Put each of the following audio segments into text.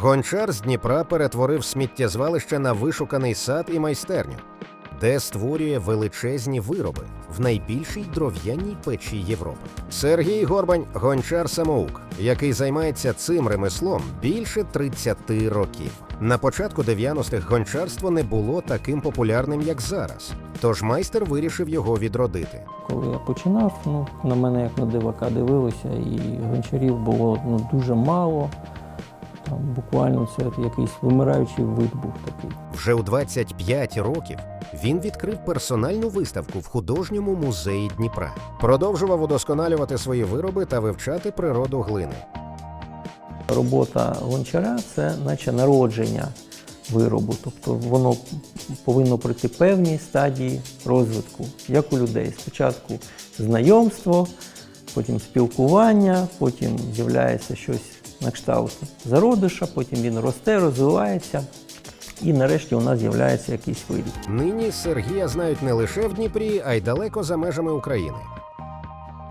Гончар з Дніпра перетворив сміттєзвалище на вишуканий сад і майстерню, де створює величезні вироби в найбільшій дров'яній печі Європи. Сергій Горбань гончар самоук, який займається цим ремеслом більше 30 років. На початку 90-х гончарство не було таким популярним, як зараз. Тож майстер вирішив його відродити. Коли я починав, ну, на мене як на дивака дивилися, і гончарів було ну, дуже мало. Там буквально це якийсь вимираючий вид був такий. Вже у 25 років він відкрив персональну виставку в художньому музеї Дніпра. Продовжував удосконалювати свої вироби та вивчати природу глини. Робота гончара це наче народження виробу. Тобто воно повинно пройти певні стадії розвитку, як у людей. Спочатку знайомство, потім спілкування, потім з'являється щось на кшталт зародиша, потім він росте, розвивається. І нарешті у нас з'являється якийсь виріб. Нині Сергія знають не лише в Дніпрі, а й далеко за межами України.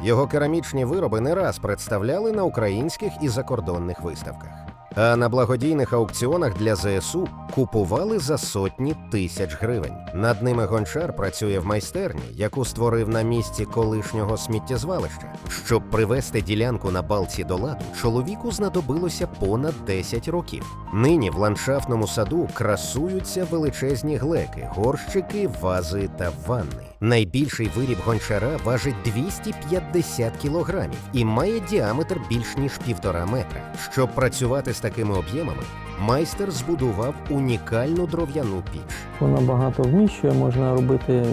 Його керамічні вироби не раз представляли на українських і закордонних виставках. А на благодійних аукціонах для ЗСУ купували за сотні тисяч гривень. Над ними гончар працює в майстерні, яку створив на місці колишнього сміттєзвалища. Щоб привести ділянку на балці до ладу, чоловіку знадобилося понад 10 років. Нині в ландшафтному саду красуються величезні глеки, горщики, вази та ванни. Найбільший виріб гончара важить 250 кілограмів і має діаметр більш ніж півтора метра. Щоб працювати з такими об'ємами, майстер збудував унікальну дров'яну піч. Вона багато вміщує, можна робити е,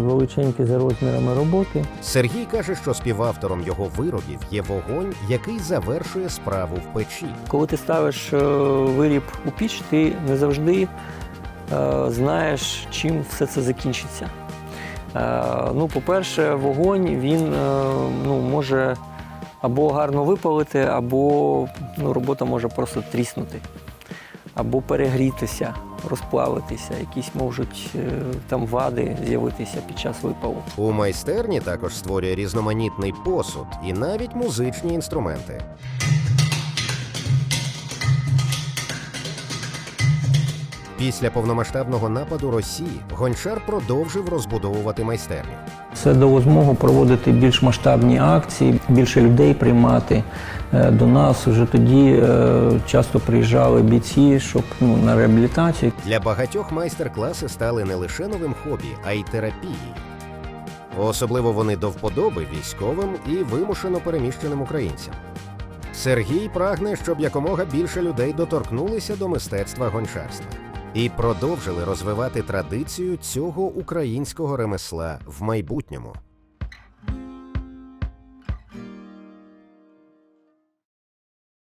величенькі за розмірами роботи. Сергій каже, що співавтором його виробів є вогонь, який завершує справу в печі. Коли ти ставиш е, виріб у піч, ти не завжди е, знаєш, чим все це закінчиться. Ну, по-перше, вогонь він ну, може або гарно випалити, або ну, робота може просто тріснути, або перегрітися, розплавитися. Якісь можуть е, там вади з'явитися під час випалу. У майстерні також створює різноманітний посуд і навіть музичні інструменти. Після повномасштабного нападу Росії гончар продовжив розбудовувати майстерню. Це дало змогу проводити більш масштабні акції, більше людей приймати Е, до нас. Вже тоді е, часто приїжджали бійці, щоб ну, на реабілітацію. Для багатьох майстер-класи стали не лише новим хобі, а й терапією. Особливо вони до вподоби військовим і вимушено переміщеним українцям. Сергій прагне, щоб якомога більше людей доторкнулися до мистецтва гончарства і продовжили розвивати традицію цього українського ремесла в майбутньому.